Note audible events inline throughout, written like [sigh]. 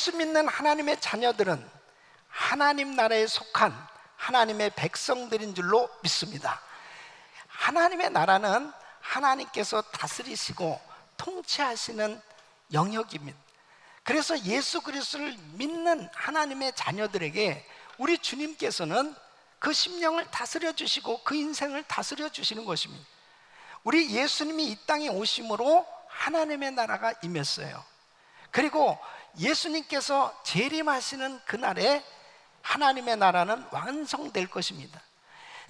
예수 믿는 하나님의 자녀들은 하나님 나라에 속한 하나님의 백성들인 줄로 믿습니다. 하나님의 나라는 하나님께서 다스리시고 통치하시는 영역입니다. 그래서 예수 그리스도를 믿는 하나님의 자녀들에게 우리 주님께서는 그 심령을 다스려 주시고 그 인생을 다스려 주시는 것입니다. 우리 예수님이 이 땅에 오심으로 하나님의 나라가 임했어요. 그리고 예수님께서 재림하시는 그날에 하나님의 나라는 완성될 것입니다.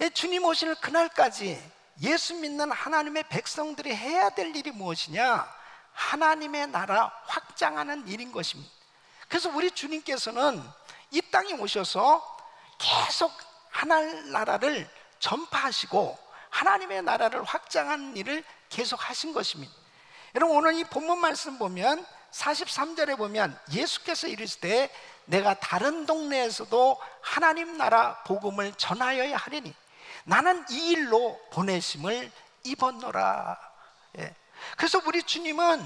예, 주님 오시는 그날까지 예수 믿는 하나님의 백성들이 해야 될 일이 무엇이냐? 하나님의 나라 확장하는 일인 것입니다. 그래서 우리 주님께서는 이 땅에 오셔서 계속 하나님 나라를 전파하시고 하나님의 나라를 확장하는 일을 계속 하신 것입니다. 여러분 오늘 이 본문 말씀 보면 43절에 보면 예수께서 이르실 때 내가 다른 동네에서도 하나님 나라 복음을 전하여야 하리니 나는 이 일로 보내심을 입었노라. 예. 그래서 우리 주님은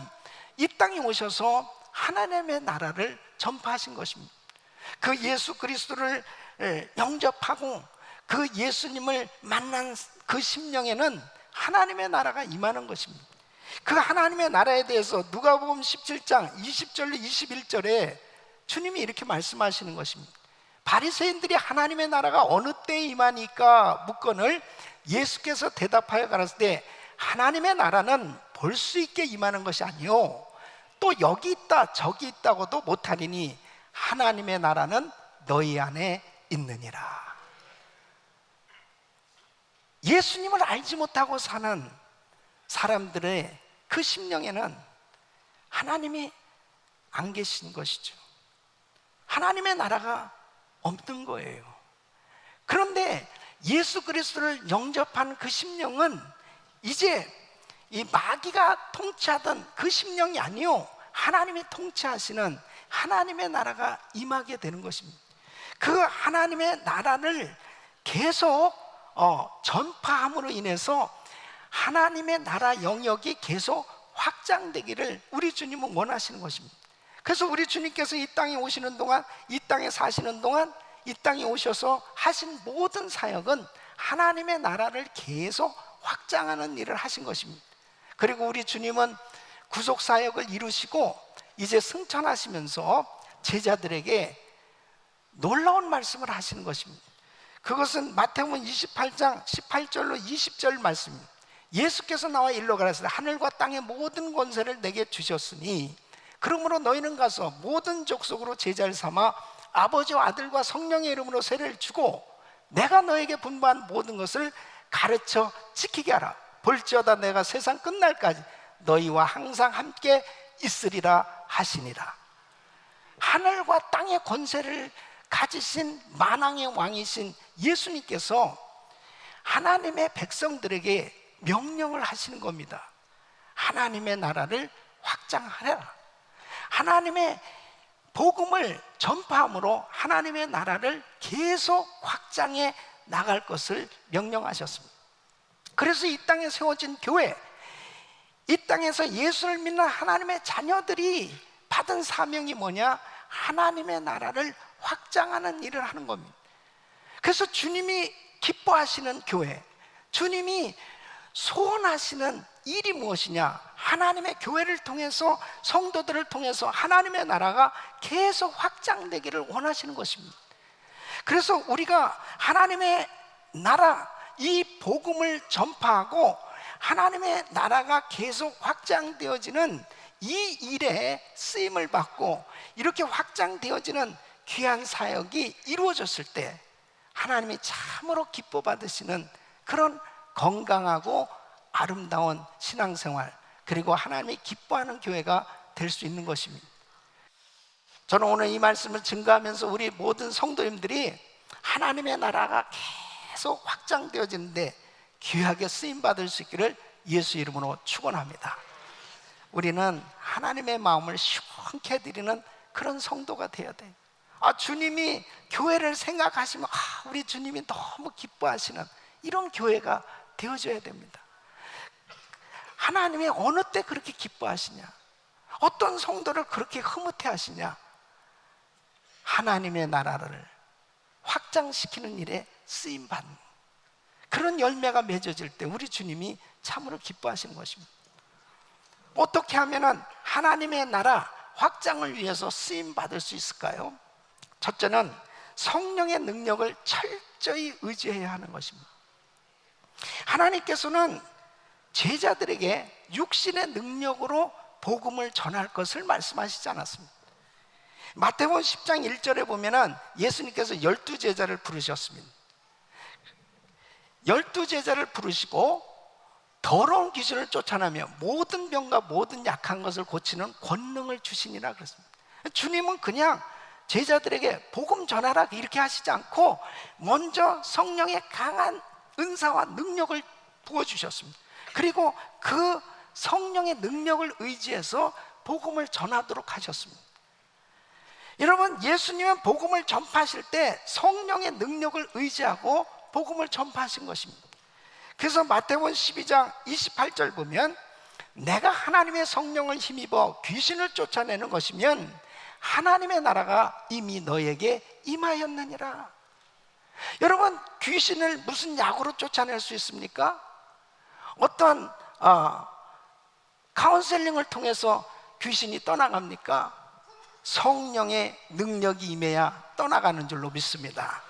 이 땅에 오셔서 하나님의 나라를 전파하신 것입니다. 그 예수 그리스도를 예, 영접하고 그 예수님을 만난 그 심령에는 하나님의 나라가 임하는 것입니다. 그 하나님의 나라에 대해서 누가복음 17장 20절로 21절에 주님이 이렇게 말씀하시는 것입니다. 바리새인들이 하나님의 나라가 어느 때에 임하니까 묻건을 예수께서 대답하여 가라사대 때 하나님의 나라는 볼 수 있게 임하는 것이 아니요 또 여기 있다 저기 있다고도 못하리니 하나님의 나라는 너희 안에 있느니라. 예수님을 알지 못하고 사는 사람들의 그 심령에는 하나님이 안 계신 것이죠. 하나님의 나라가 없는 거예요. 그런데 예수 그리스도를 영접한 그 심령은 이제 이 마귀가 통치하던 그 심령이 아니요. 하나님이 통치하시는 하나님의 나라가 임하게 되는 것입니다. 그 하나님의 나라를 계속 어, 전파함으로 인해서 하나님의 나라 영역이 계속 확장되기를 우리 주님은 원하시는 것입니다. 그래서 우리 주님께서 이 땅에 오시는 동안, 이 땅에 사시는 동안, 이 땅에 오셔서 하신 모든 사역은 하나님의 나라를 계속 확장하는 일을 하신 것입니다. 그리고 우리 주님은 구속 사역을 이루시고 이제 승천하시면서 제자들에게 놀라운 말씀을 하시는 것입니다. 그것은 마태복음 28장 18절로 20절 말씀입니다. 예수께서 나와 일러 가라사대 하늘과 땅의 모든 권세를 내게 주셨으니 그러므로 너희는 가서 모든 족속으로 제자를 삼아 아버지와 아들과 성령의 이름으로 세례를 주고 내가 너에게 분부한 모든 것을 가르쳐 지키게 하라. 볼지어다 내가 세상 끝날까지 너희와 항상 함께 있으리라 하시니라. 하늘과 땅의 권세를 가지신 만왕의 왕이신 예수님께서 하나님의 백성들에게 명령을 하시는 겁니다. 하나님의 나라를 확장하라. 하나님의 복음을 전파함으로 하나님의 나라를 계속 확장해 나갈 것을 명령하셨습니다. 그래서 이 땅에 세워진 교회, 이 땅에서 예수를 믿는 하나님의 자녀들이 받은 사명이 뭐냐? 하나님의 나라를 확장하는 일을 하는 겁니다. 그래서 주님이 기뻐하시는 교회, 주님이 소원하시는 일이 무엇이냐? 하나님의 교회를 통해서 성도들을 통해서 하나님의 나라가 계속 확장되기를 원하시는 것입니다. 그래서 우리가 하나님의 나라 이 복음을 전파하고 하나님의 나라가 계속 확장되어지는 이 일에 쓰임을 받고 이렇게 확장되어지는 귀한 사역이 이루어졌을 때 하나님이 참으로 기뻐 받으시는 그런 건강하고 아름다운 신앙생활 그리고 하나님이 기뻐하는 교회가 될 수 있는 것입니다. 저는 오늘 이 말씀을 증거하면서 우리 모든 성도님들이 하나님의 나라가 계속 확장되어지는데 귀하게 쓰임 받을 수 있기를 예수 이름으로 축원합니다. 우리는 하나님의 마음을 시원케 드리는 그런 성도가 되어야 돼. 아 주님이 교회를 생각하시면 아 우리 주님이 너무 기뻐하시는 이런 교회가 되어져야 됩니다. 하나님이 어느 때 그렇게 기뻐하시냐? 어떤 성도를 그렇게 흐뭇해 하시냐? 하나님의 나라를 확장시키는 일에 쓰임 받는 그런 열매가 맺어질 때 우리 주님이 참으로 기뻐하시는 것입니다. 어떻게 하면은 하나님의 나라 확장을 위해서 쓰임 받을 수 있을까요? 첫째는 성령의 능력을 철저히 의지해야 하는 것입니다. 하나님께서는 제자들에게 육신의 능력으로 복음을 전할 것을 말씀하시지 않았습니다. 마태복음 10장 1절에 보면은 예수님께서 열두 제자를 부르셨습니다. 열두 제자를 부르시고 더러운 귀신을 쫓아내며 모든 병과 모든 약한 것을 고치는 권능을 주시니라 그랬습니다. 주님은 그냥 제자들에게 복음 전하라 이렇게 하시지 않고 먼저 성령의 강한 은사와 능력을 부어 주셨습니다. 그리고 그 성령의 능력을 의지해서 복음을 전하도록 하셨습니다. 여러분, 예수님은 복음을 전파하실 때 성령의 능력을 의지하고 복음을 전파하신 것입니다. 그래서 마태복음 12장 28절 보면 내가 하나님의 성령을 힘입어 귀신을 쫓아내는 것이면 하나님의 나라가 이미 너에게 임하였느니라. 여러분 귀신을 무슨 약으로 쫓아낼 수 있습니까? 어떤 어, 카운셀링을 통해서 귀신이 떠나갑니까? 성령의 능력이 임해야 떠나가는 줄로 믿습니다.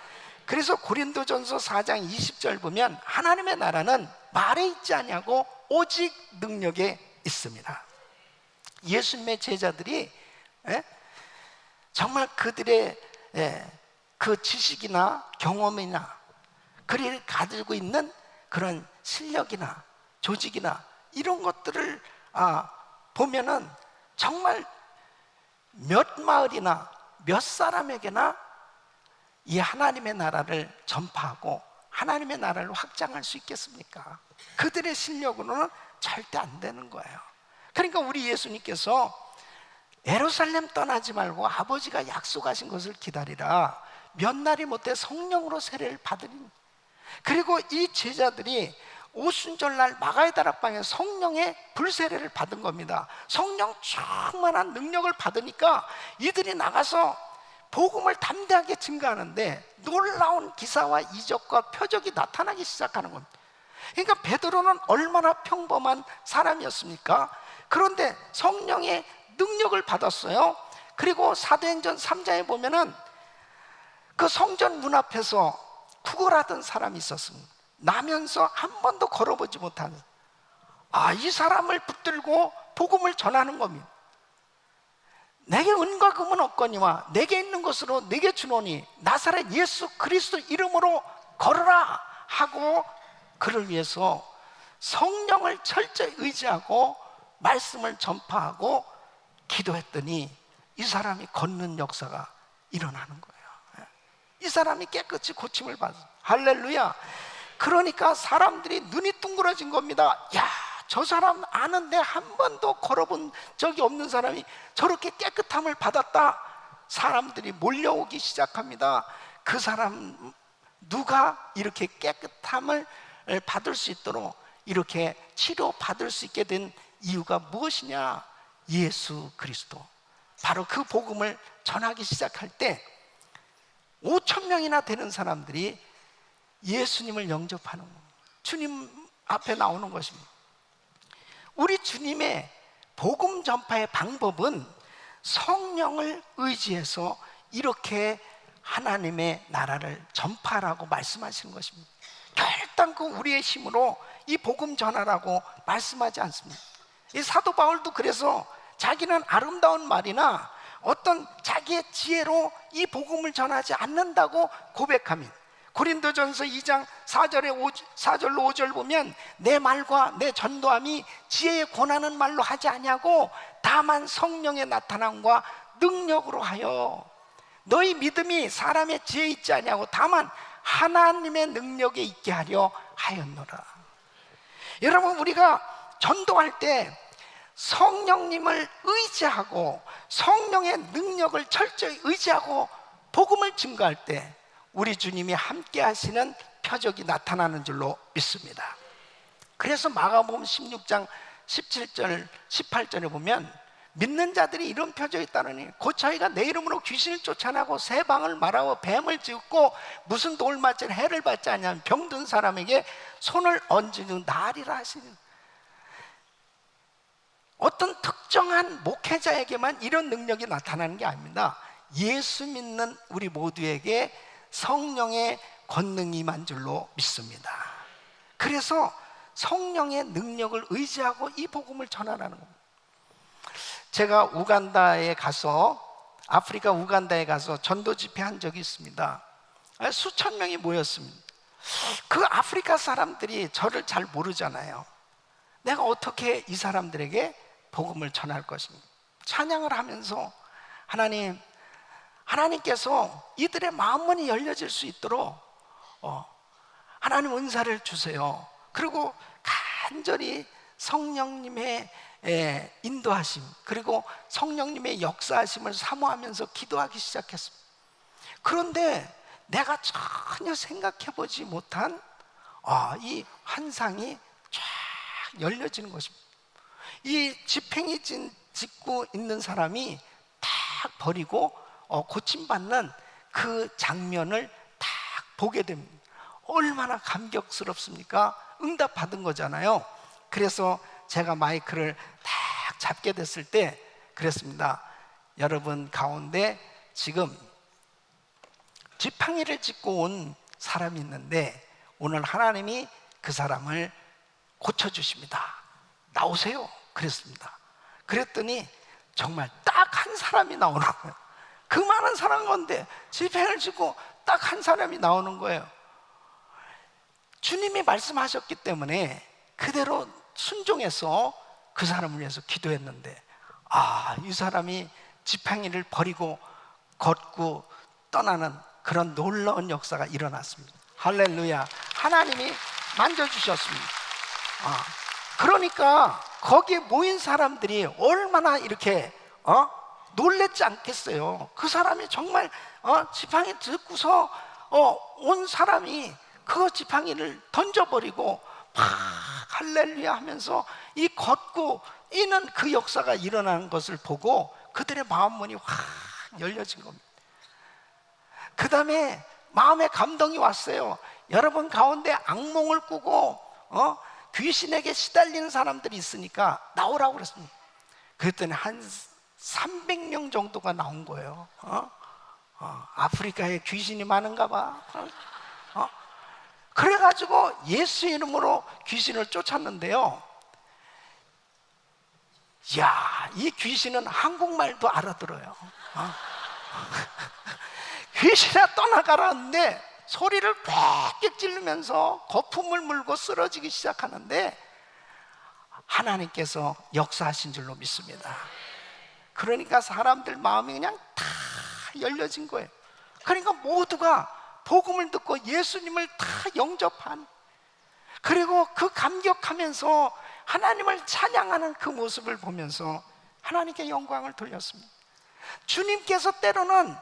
그래서 고린도전서 4장 20절 보면 하나님의 나라는 말에 있지 않냐고 오직 능력에 있습니다. 예수님의 제자들이 예? 정말 그들의 예, 그 지식이나 경험이나 그를 가지고 있는 그런 실력이나 조직이나 이런 것들을 아, 보면은 정말 몇 마을이나 몇 사람에게나 이 하나님의 나라를 전파하고 하나님의 나라를 확장할 수 있겠습니까? 그들의 실력으로는 절대 안 되는 거예요. 그러니까 우리 예수님께서 예루살렘 떠나지 말고 아버지가 약속하신 것을 기다리라. 몇 날이 못해 성령으로 세례를 받으니. 그리고 이 제자들이 오순절날 마가의 다락방에 성령의 불세례를 받은 겁니다. 성령 충만한 능력을 받으니까 이들이 나가서 복음을 담대하게 증가하는데 놀라운 기사와 이적과 표적이 나타나기 시작하는 겁니다. 그러니까 베드로는 얼마나 평범한 사람이었습니까? 그런데 성령의 능력을 받았어요. 그리고 사도행전 3장에 보면은 그 성전 문 앞에서 구걸하던 사람이 있었습니다. 나면서 한 번도 걸어보지 못하는. 아, 이 사람을 붙들고 복음을 전하는 겁니다. 내게 은과 금은 없거니와 내게 있는 것으로 내게 주노니 나사렛 예수 그리스도 이름으로 걸어라 하고 그를 위해서 성령을 철저히 의지하고 말씀을 전파하고 기도했더니 이 사람이 걷는 역사가 일어나는 거예요. 이 사람이 깨끗이 고침을 받았어. 할렐루야. 그러니까 사람들이 눈이 둥그러진 겁니다. 야, 저 사람 아는데 한 번도 걸어본 적이 없는 사람이 저렇게 깨끗함을 받았다. 사람들이 몰려오기 시작합니다. 그 사람 누가 이렇게 깨끗함을 받을 수 있도록 이렇게 치료 받을 수 있게 된 이유가 무엇이냐? 예수 그리스도. 바로 그 복음을 전하기 시작할 때 5천 명이나 되는 사람들이 예수님을 영접하는. 주님 앞에 나오는 것입니다. 우리 주님의 복음 전파의 방법은 성령을 의지해서 이렇게 하나님의 나라를 전파라고 말씀하시는 것입니다. 결단코 우리의 힘으로 이 복음 전하라고 말씀하지 않습니다. 이 사도 바울도 그래서 자기는 아름다운 말이나 어떤 자기의 지혜로 이 복음을 전하지 않는다고 고백합니다. 고린도전서 2장 4절에 5, 4절로 5절 보면 내 말과 내 전도함이 지혜에 권하는 말로 하지 아니하고 다만 성령의 나타남과 능력으로 하여 너희 믿음이 사람의 지혜에 있지 아니하고 다만 하나님의 능력에 있게 하려 하였노라. 여러분 우리가 전도할 때 성령님을 의지하고 성령의 능력을 철저히 의지하고 복음을 증거할 때 우리 주님이 함께 하시는 표적이 나타나는 줄로 믿습니다. 그래서 마가복음 16장 17절, 18절에 보면 믿는 자들이 이런 표적이 곧 저희가 내 이름으로 귀신을 쫓아내고 새 방을 말하고 뱀을 지고 무슨 돌맞을 해를 받지 않냐면 병든 사람에게 손을 얹는 날이라 하시는 어떤 특정한 목회자에게만 이런 능력이 나타나는 게 아닙니다. 예수 믿는 우리 모두에게 성령의 권능이 임한 줄로 믿습니다. 그래서 성령의 능력을 의지하고 이 복음을 전하라는 겁니다. 제가 우간다에 가서 아프리카 우간다에 가서 전도 집회 한 적이 있습니다. 아, 수천 명이 모였습니다. 그 아프리카 사람들이 저를 잘 모르잖아요. 내가 어떻게 이 사람들에게 복음을 전할 것입니까? 찬양을 하면서 하나님, 하나님께서 이들의 마음문이 열려질 수 있도록 어, 하나님 은사를 주세요. 그리고 간절히 성령님의 예, 인도하심 그리고 성령님의 역사하심을 사모하면서 기도하기 시작했습니다. 그런데 내가 전혀 생각해 보지 못한 아, 이 환상이 쫙 열려지는 것입니다. 이 진- 짓고 있는 사람이 딱 버리고 어, 고침받는 그 장면을 딱 보게 됩니다. 얼마나 감격스럽습니까? 응답 받은 거잖아요. 그래서 제가 마이크를 딱 잡게 됐을 때 그랬습니다. 여러분 가운데 지금 지팡이를 짚고 온 사람이 있는데 오늘 하나님이 그 사람을 고쳐주십니다. 나오세요. 그랬습니다. 그랬더니 정말 딱 한 사람이 나오는 거예요. 그 많은 사람 건데 지팡이를 짚고 딱 한 사람이 나오는 거예요. 주님이 말씀하셨기 때문에 그대로 순종해서 그 사람을 위해서 기도했는데 아, 이 사람이 지팡이를 버리고 걷고 떠나는 그런 놀라운 역사가 일어났습니다. 할렐루야. 하나님이 만져주셨습니다. 아, 그러니까 거기에 모인 사람들이 얼마나 이렇게 어? 놀랬지 않겠어요. 그 사람이 정말 어? 지팡이 듣고서 어, 온 사람이 그 지팡이를 던져버리고 막 할렐루야 하면서 이 걷고 이는 그 역사가 일어나는 것을 보고 그들의 마음문이 확 열려진 겁니다. 그 다음에 마음에 감동이 왔어요. 여러분 가운데 악몽을 꾸고 어? 귀신에게 시달리는 사람들이 있으니까 나오라고 그랬습니다. 그랬더니 한 300명 정도가 나온 거예요. 어? 어, 아프리카에 귀신이 많은가 봐. 어? 그래가지고 예수 이름으로 귀신을 쫓았는데요. 야, 이 귀신은 한국말도 알아들어요. 어? [laughs] 귀신아 떠나가라는데 소리를 빽빽 찌르면서 거품을 물고 쓰러지기 시작하는데 하나님께서 역사하신 줄로 믿습니다. 그러니까 사람들 마음이 그냥 다 열려진 거예요. 그러니까 모두가 복음을 듣고 예수님을 다 영접한 그리고 그 감격하면서 하나님을 찬양하는 그 모습을 보면서 하나님께 영광을 돌렸습니다. 주님께서 때로는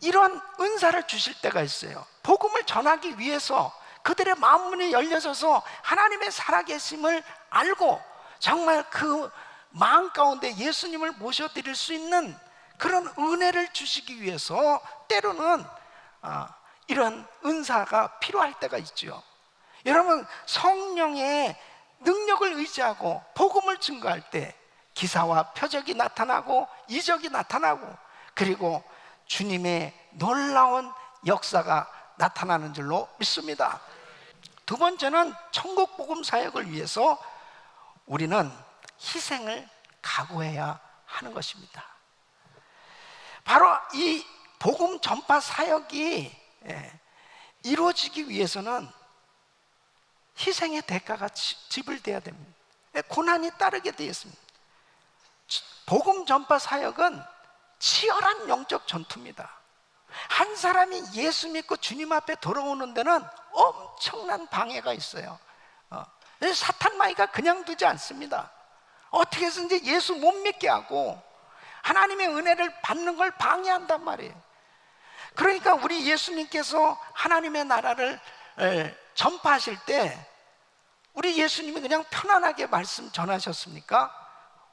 이런 은사를 주실 때가 있어요. 복음을 전하기 위해서 그들의 마음문이 열려져서 하나님의 살아계심을 알고 정말 그 마음 가운데 예수님을 모셔드릴 수 있는 그런 은혜를 주시기 위해서 때로는 아, 이런 은사가 필요할 때가 있죠. 여러분 성령의 능력을 의지하고 복음을 증거할 때 기사와 표적이 나타나고 이적이 나타나고 그리고 주님의 놀라운 역사가 나타나는 줄로 믿습니다. 두 번째는 천국 복음 사역을 위해서 우리는 희생을 각오해야 하는 것입니다. 바로 이 복음 전파 사역이 예, 이루어지기 위해서는 희생의 대가가 지- 지불돼야 됩니다. 예, 고난이 따르게 되어 있습니다. 지- 복음 전파 사역은 치열한 영적 전투입니다. 한 사람이 예수 믿고 주님 앞에 돌아오는 데는 엄청난 방해가 있어요. 어, 사탄 마이가 그냥 두지 않습니다. 어떻게 해서든지 예수 못 믿게 하고 하나님의 은혜를 받는 걸 방해한단 말이에요. 그러니까 우리 예수님께서 하나님의 나라를 에, 전파하실 때 우리 예수님이 그냥 편안하게 말씀 전하셨습니까?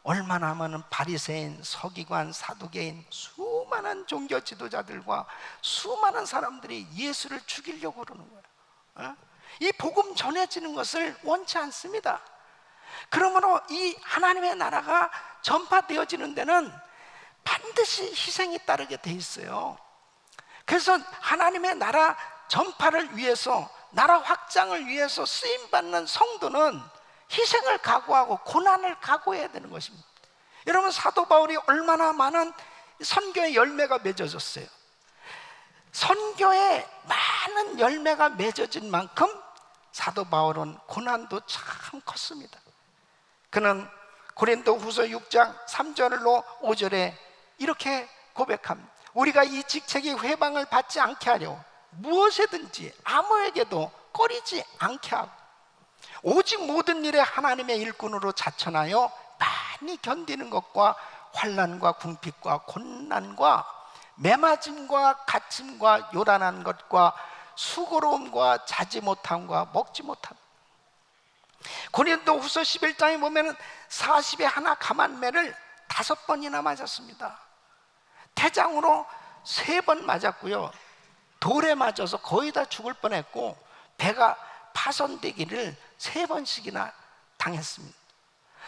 얼마나 많은 바리새인, 서기관, 사두개인, 수많은 종교 지도자들과 수많은 사람들이 예수를 죽이려고 그러는 거예요. 어? 이 복음 전해지는 것을 원치 않습니다. 그러므로 이 하나님의 나라가 전파되어지는 데는 반드시 희생이 따르게 돼 있어요. 그래서 하나님의 나라 전파를 위해서 나라 확장을 위해서 쓰임 받는 성도는 희생을 각오하고 고난을 각오해야 되는 것입니다. 여러분 사도 바울이 얼마나 많은 선교의 열매가 맺어졌어요. 선교에 많은 열매가 맺어진 만큼 사도 바울은 고난도 참 컸습니다. 그는 고린도 후서 6장 3절로 5절에 이렇게 고백합니다. 우리가 이 직책의 회방을 받지 않게 하려 무엇이든지 아무에게도 꺼리지 않게 하고 오직 모든 일에 하나님의 일꾼으로 자천하여 많이 견디는 것과 환란과 궁핍과 곤난과 매맞음과 갇힘과 요란한 것과 수고로움과 자지 못함과 먹지 못함. 고린도 후서 11장에 보면은 40에 하나 감한매를 다섯 번이나 맞았습니다. 태장으로 세 번 맞았고요. 돌에 맞아서 거의 다 죽을 뻔했고 배가 파손되기를 세 번씩이나 당했습니다.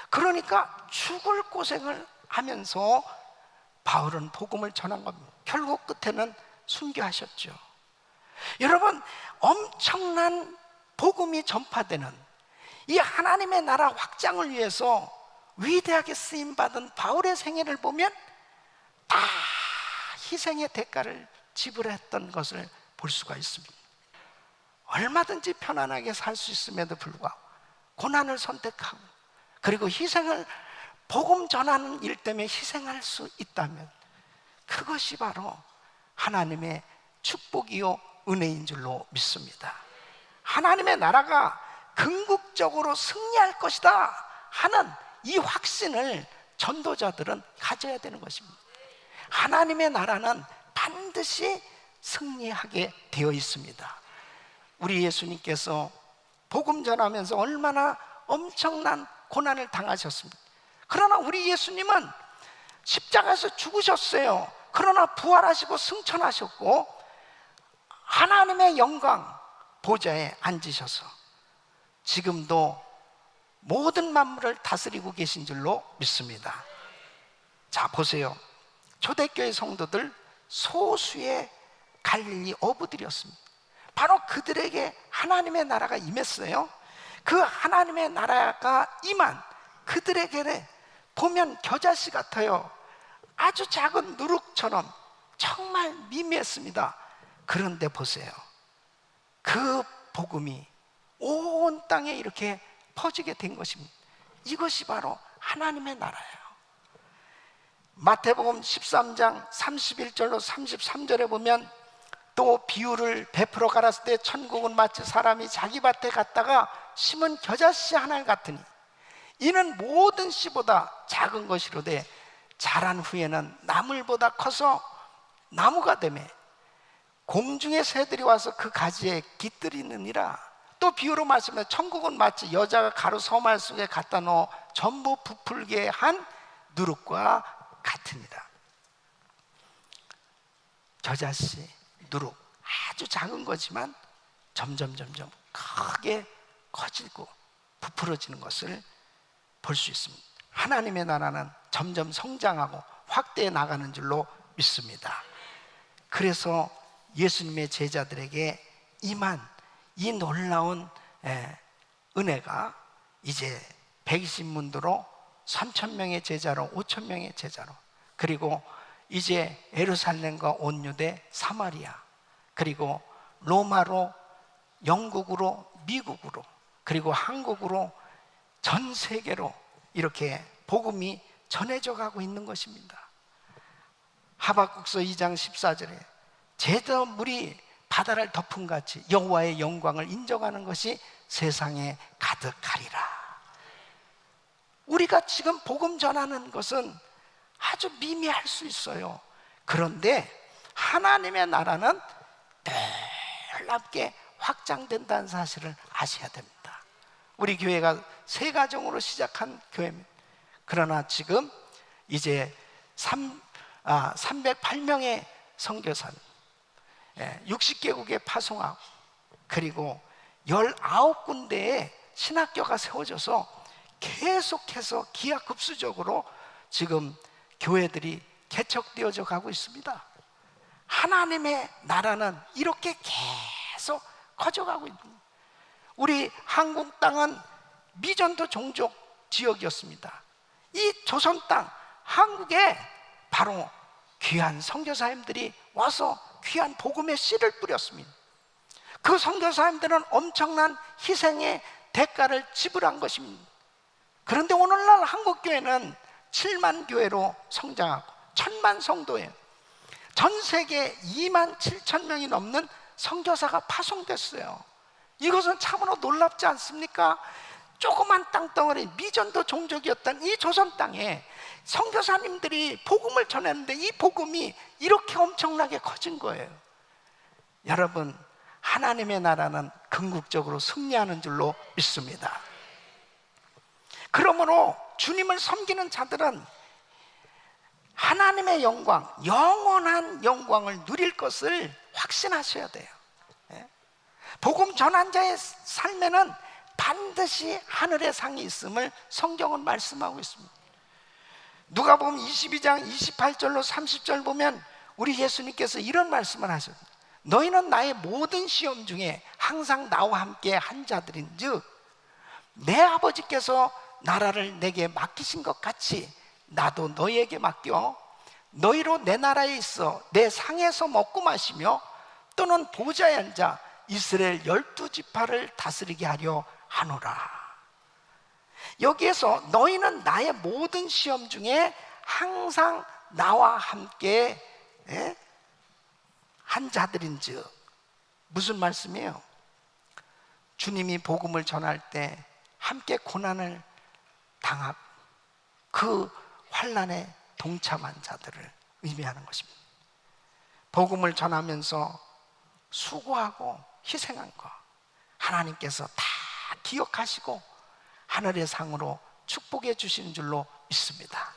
그러니까 죽을 고생을 하면서 바울은 복음을 전한 겁니다. 결국 끝에는 순교하셨죠. 여러분 엄청난 복음이 전파되는 이 하나님의 나라 확장을 위해서 위대하게 쓰임 받은 바울의 생애를 보면 다 희생의 대가를 지불했던 것을 볼 수가 있습니다. 얼마든지 편안하게 살 수 있음에도 불구하고 고난을 선택하고 그리고 희생을 복음 전하는 일 때문에 희생할 수 있다면 그것이 바로 하나님의 축복이요 은혜인 줄로 믿습니다. 하나님의 나라가 궁극적으로 승리할 것이다 하는 이 확신을 전도자들은 가져야 되는 것입니다. 하나님의 나라는 반드시 승리하게 되어 있습니다. 우리 예수님께서 복음 전하면서 얼마나 엄청난 고난을 당하셨습니까? 그러나 우리 예수님은 십자가에서 죽으셨어요. 그러나 부활하시고 승천하셨고 하나님의 영광 보좌에 앉으셔서 지금도 모든 만물을 다스리고 계신 줄로 믿습니다. 자, 보세요. 초대교회 성도들 소수의 갈릴리 어부들이었습니다. 바로 그들에게 하나님의 나라가 임했어요. 그 하나님의 나라가 임한 그들에게 보면 겨자씨 같아요. 아주 작은 누룩처럼 정말 미미했습니다. 그런데 보세요. 그 복음이 온 땅에 이렇게 퍼지게 된 것입니다. 이것이 바로 하나님의 나라예요. 마태복음 13장 31절로 33절에 보면 또 비유를 베풀어 갈았을 때 천국은 마치 사람이 자기 밭에 갔다가 심은 겨자씨 하나 같으니 이는 모든 씨보다 작은 것이로되 자란 후에는 나물보다 커서 나무가 되매 공중의 새들이 와서 그 가지에 깃들이느니라 또 비유로 말씀해 천국은 마치 여자가 가루 서말 속에 갖다 넣어 전부 부풀게 한 누룩과 같으니라. 겨자씨, 누룩 아주 작은 거지만 점점 점점 크게 커지고 부풀어지는 것을 볼 수 있습니다. 하나님의 나라는 점점 성장하고 확대해 나가는 줄로 믿습니다. 그래서 예수님의 제자들에게 임한 이 놀라운 은혜가 이제 120문도로 3천 명의 제자로 5천 명의 제자로 그리고 이제 에루살렘과 온 유대 사마리아 그리고 로마로 영국으로 미국으로 그리고 한국으로 전 세계로 이렇게 복음이 전해져 가고 있는 것입니다. 하박국서 2장 14절에 제더 물이 바다를 덮은 같이 여호와의 영광을 인정하는 것이 세상에 가득하리라. 우리가 지금 복음 전하는 것은 아주 미미할 수 있어요. 그런데 하나님의 나라는 놀랍게 확장된다는 사실을 아셔야 됩니다. 우리 교회가 세 가정으로 시작한 교회입니다. 그러나 지금 이제 3, 아, 308명의 선교사를 60개국에 파송하고 그리고 19군데의 신학교가 세워져서 계속해서 기하급수적으로 지금 교회들이 개척되어져 가고 있습니다. 하나님의 나라는 이렇게 계속 커져가고 있는 거예요. 우리 한국 땅은 미전도 종족 지역이었습니다. 이 조선 땅 한국에 바로 귀한 선교사님들이 와서 귀한 복음의 씨를 뿌렸습니다. 그 선교사님들은 엄청난 희생의 대가를 지불한 것입니다. 그런데 오늘날 한국 교회는 7만 교회로 성장하고 천만 성도예요. 전 세계 2만 7천 명이 넘는 선교사가 파송됐어요. 이것은 참으로 놀랍지 않습니까? 조그만 땅덩어리 미전도 종족이었던 이 조선 땅에 선교사님들이 복음을 전했는데 이 복음이 이렇게 엄청나게 커진 거예요. 여러분, 하나님의 나라는 궁극적으로 승리하는 줄로 믿습니다. 그러므로 주님을 섬기는 자들은 하나님의 영광, 영원한 영광을 누릴 것을 확신하셔야 돼요. 예? 복음 전한 자의 삶에는 반드시 하늘의 상이 있음을 성경은 말씀하고 있습니다. 누가 보면 22장 28절로 30절 보면 우리 예수님께서 이런 말씀을 하셨습니다. 너희는 나의 모든 시험 중에 항상 나와 함께 한 자들인 즉 내 아버지께서 나라를 내게 맡기신 것 같이 나도 너희에게 맡겨 너희로 내 나라에 있어 내 상에서 먹고 마시며 또는 보좌에 앉아 이스라엘 열두 지파를 다스리게 하려 하노라. 여기에서 너희는 나의 모든 시험 중에 항상 나와 함께 예? 한 자들인즉 무슨 말씀이에요? 주님이 복음을 전할 때 함께 고난을 당하고 그 환란에 동참한 자들을 의미하는 것입니다. 복음을 전하면서 수고하고 희생한 거 하나님께서 다 기억하시고 하늘의 상으로 축복해 주시는 줄로 믿습니다.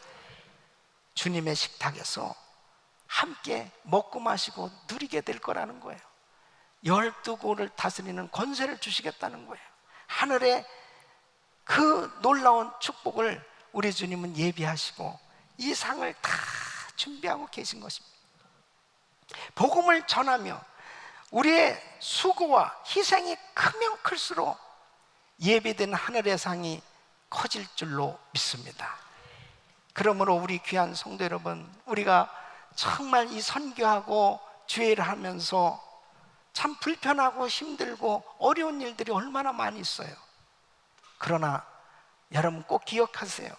주님의 식탁에서 함께 먹고 마시고 누리게 될 거라는 거예요. 열두 고를 다스리는 권세를 주시겠다는 거예요. 하늘의 그 놀라운 축복을 우리 주님은 예비하시고 이 상을 다 준비하고 계신 것입니다. 복음을 전하며 우리의 수고와 희생이 크면 클수록 예비된 하늘의 상이 커질 줄로 믿습니다. 그러므로 우리 귀한 성도 여러분, 우리가 정말 이 선교하고 주의를 하면서 참 불편하고 힘들고 어려운 일들이 얼마나 많이 있어요. 그러나 여러분 꼭 기억하세요.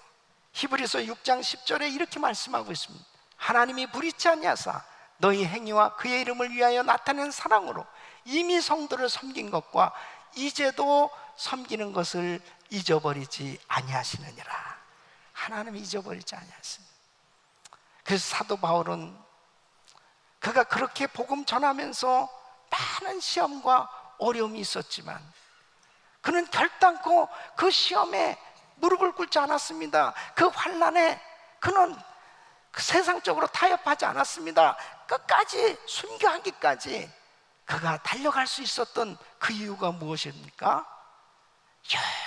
히브리서 6장 10절에 이렇게 말씀하고 있습니다. 하나님이 불의치 아니하사 너희 행위와 그의 이름을 위하여 나타낸 사랑으로 이미 성도를 섬긴 것과 이제도 섬기는 것을 잊어버리지 아니하시느니라. 하나님이 잊어버리지 아니하십니다. 그래서 사도 바울은 그가 그렇게 복음 전하면서 많은 시험과 어려움이 있었지만 그는 결단코 그 시험에 무릎을 꿇지 않았습니다. 그 환란에 그는 그 세상적으로 타협하지 않았습니다. 끝까지 순교하기까지 그가 달려갈 수 있었던 그 이유가 무엇입니까?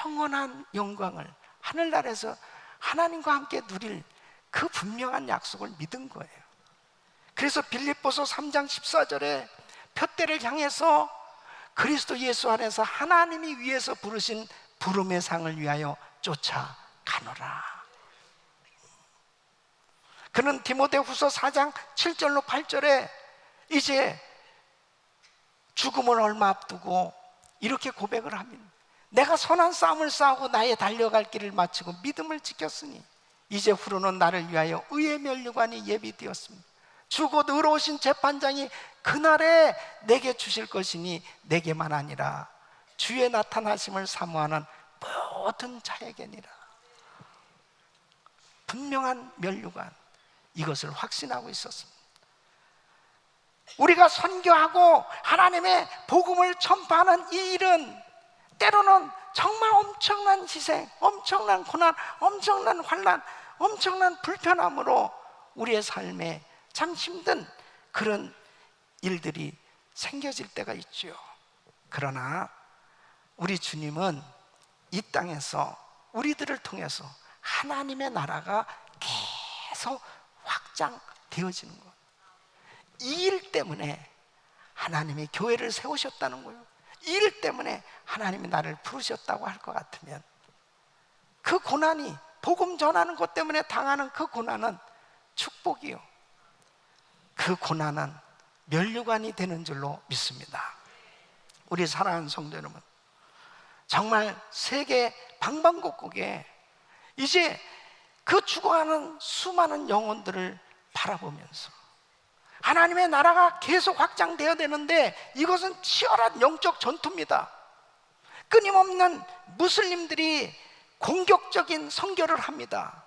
영원한 영광을 하늘나라에서 하나님과 함께 누릴 그 분명한 약속을 믿은 거예요. 그래서 빌립보서 3장 14절에 표대를 향해서 그리스도 예수 안에서 하나님이 위에서 부르신 부름의 상을 위하여 쫓아가노라. 그는 디모데 후서 4장 7절로 8절에 이제 죽음을 얼마 앞두고 이렇게 고백을 합니다. 내가 선한 싸움을 싸우고 나의 달려갈 길을 마치고 믿음을 지켰으니 이제 후로는 나를 위하여 의의 면류관이 예비되었습니다. 주곧 의로우신 재판장이 그날에 내게 주실 것이니 내게만 아니라 주의 나타나심을 사모하는 모든 자에게니라. 분명한 면류관 이것을 확신하고 있었습니다. 우리가 선교하고 하나님의 복음을 전파하는 이 일은 때로는 정말 엄청난 희생, 엄청난 고난, 엄청난 환란, 엄청난 불편함으로 우리의 삶에 참 힘든 그런 일들이 생겨질 때가 있죠. 그러나 우리 주님은 이 땅에서 우리들을 통해서 하나님의 나라가 계속 확장되어지는 것. 이 일 때문에 하나님이 교회를 세우셨다는 거예요. 이 일 때문에 하나님이 나를 부르셨다고 할 것 같으면 그 고난이 복음 전하는 것 때문에 당하는 그 고난은 축복이요. 그 고난은 면류관이 되는 줄로 믿습니다. 우리 사랑하는 성도 여러분, 정말 세계 방방곡곡에 이제 그 죽어가는 수많은 영혼들을 바라보면서 하나님의 나라가 계속 확장되어야 되는데 이것은 치열한 영적 전투입니다. 끊임없는 무슬림들이 공격적인 선교를 합니다.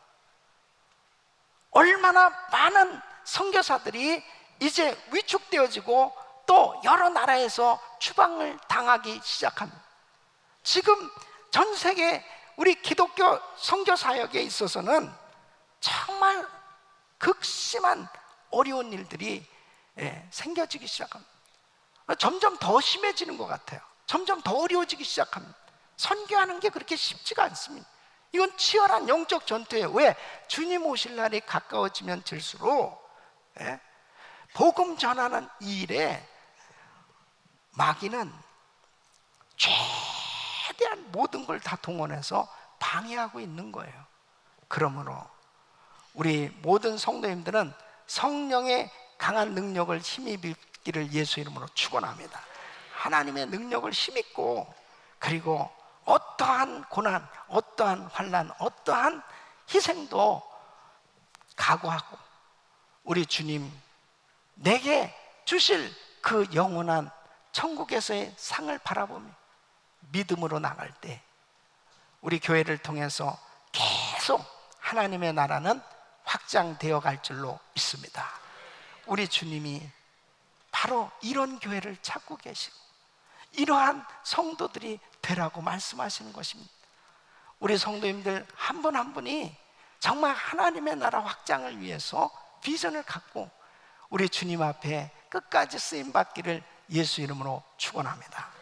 얼마나 많은 선교사들이 이제 위축되어지고 또 여러 나라에서 추방을 당하기 시작합니다. 지금 전 세계 우리 기독교 선교 사역에 있어서는 정말 극심한 어려운 일들이 예, 생겨지기 시작합니다. 점점 더 심해지는 것 같아요. 점점 더 어려워지기 시작합니다. 선교하는 게 그렇게 쉽지가 않습니다. 이건 치열한 영적 전투예요. 왜? 주님 오실 날이 가까워지면 들수록 예, 복음 전하는 이 일에 마귀는 최대한 모든 걸 다 동원해서 방해하고 있는 거예요. 그러므로 우리 모든 성도님들은 성령의 강한 능력을 힘입기를 예수 이름으로 축원합니다. 하나님의 능력을 힘입고 그리고 어떠한 고난, 어떠한 환란, 어떠한 희생도 각오하고 우리 주님 내게 주실 그 영원한 천국에서의 상을 바라보며 믿음으로 나갈 때 우리 교회를 통해서 계속 하나님의 나라는 확장되어 갈 줄로 믿습니다. 우리 주님이 바로 이런 교회를 찾고 계시고 이러한 성도들이 되라고 말씀하시는 것입니다. 우리 성도님들 한 분한 분이 정말 하나님의 나라 확장을 위해서 비전을 갖고 우리 주님 앞에 끝까지 쓰임 받기를 예수 이름으로 축원합니다.